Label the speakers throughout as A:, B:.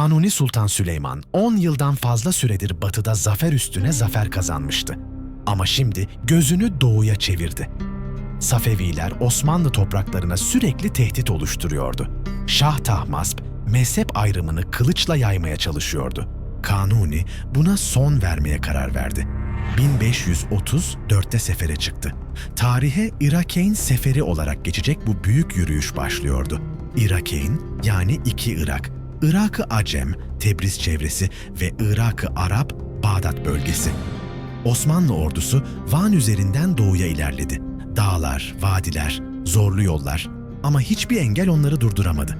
A: Kanuni Sultan Süleyman 10 yıldan fazla süredir batıda zafer üstüne zafer kazanmıştı. Ama şimdi gözünü doğuya çevirdi. Safeviler Osmanlı topraklarına sürekli tehdit oluşturuyordu. Şah Tahmasp mezhep ayrımını kılıçla yaymaya çalışıyordu. Kanuni buna son vermeye karar verdi. 1534'te sefere çıktı. Tarihe Irakeyn Seferi olarak geçecek bu büyük yürüyüş başlıyordu. Irakeyn yani iki Irak, Irak-ı Acem, Tebriz çevresi ve Irak-ı Arap, Bağdat bölgesi. Osmanlı ordusu Van üzerinden doğuya ilerledi. Dağlar, vadiler, zorlu yollar ama hiçbir engel onları durduramadı.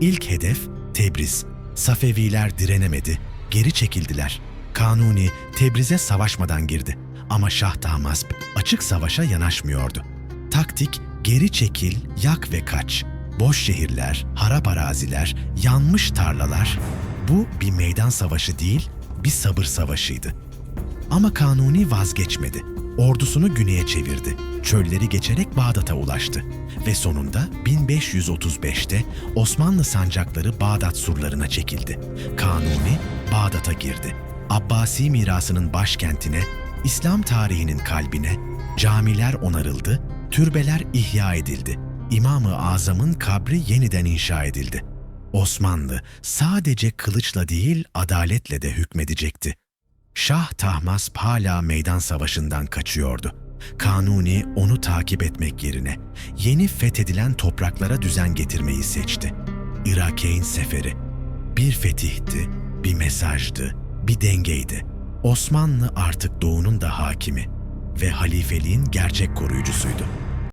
A: İlk hedef Tebriz. Safeviler direnemedi, geri çekildiler. Kanuni Tebriz'e savaşmadan girdi ama Şah Tahmasp açık savaşa yanaşmıyordu. Taktik geri çekil, yak ve kaç. Boş şehirler, harap araziler, yanmış tarlalar. Bu bir meydan savaşı değil, bir sabır savaşıydı. Ama Kanuni vazgeçmedi. Ordusunu güneye çevirdi. Çölleri geçerek Bağdat'a ulaştı. Ve sonunda 1535'te Osmanlı sancakları Bağdat surlarına çekildi. Kanuni Bağdat'a girdi. Abbasi mirasının başkentine, İslam tarihinin kalbine, camiler onarıldı, türbeler ihya edildi. İmam-ı Azam'ın kabri yeniden inşa edildi. Osmanlı sadece kılıçla değil adaletle de hükmedecekti. Şah Tahmasp hala meydan savaşından kaçıyordu. Kanuni onu takip etmek yerine yeni fethedilen topraklara düzen getirmeyi seçti. Irakeyn Seferi bir fetihti, bir mesajdı, bir dengeydi. Osmanlı artık doğunun da hakimi ve halifeliğin gerçek koruyucusuydu.